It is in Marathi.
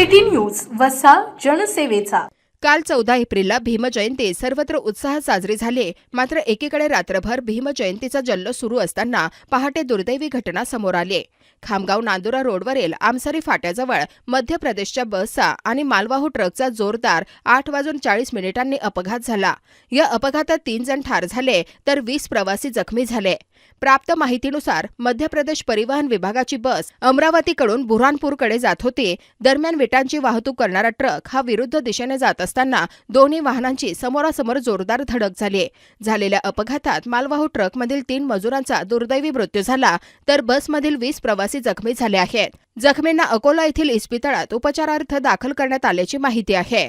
City news वसा जनसेवेचा. काल चौदा एप्रिलला भीमजयंती सर्वत्र उत्साहात साजरी झाली. मात्र एकीकडे रात्रभर भीमजयंतीचा जल्लोष सुरू असताना पहाटे दुर्दैवी घटना समोर आली. खामगाव नांदुरा रोडवरील आमसरी फाट्याजवळ मध्य प्रदेशच्या बसचा आणि मालवाहू ट्रकचा जोरदार आठ वाजून चाळीस मिनिटांनी अपघात झाला. या अपघातात तीन जण ठार झाले तर वीस प्रवासी जखमी झाले. प्राप्त माहितीनुसार मध्य प्रदेश परिवहन विभागाची बस अमरावतीकडून बुऱ्हाणपूरकडे जात होती. दरम्यान विटांची वाहतूक करणारा ट्रक हा विरुद्ध दिशेने जात असताना दोन्ही वाहनांची समोरासमोर जोरदार धडक झाली. झालेल्या अपघातात मालवाहू ट्रकमधील तीन मजुरांचा दुर्दैवी मृत्यू झाला तर बसमधील वीस प्रवासी जखमी झाले आहेत. जखमींना अकोला येथील इस्पितळात उपचारार्थ दाखल करण्यात आल्याची माहिती आहे.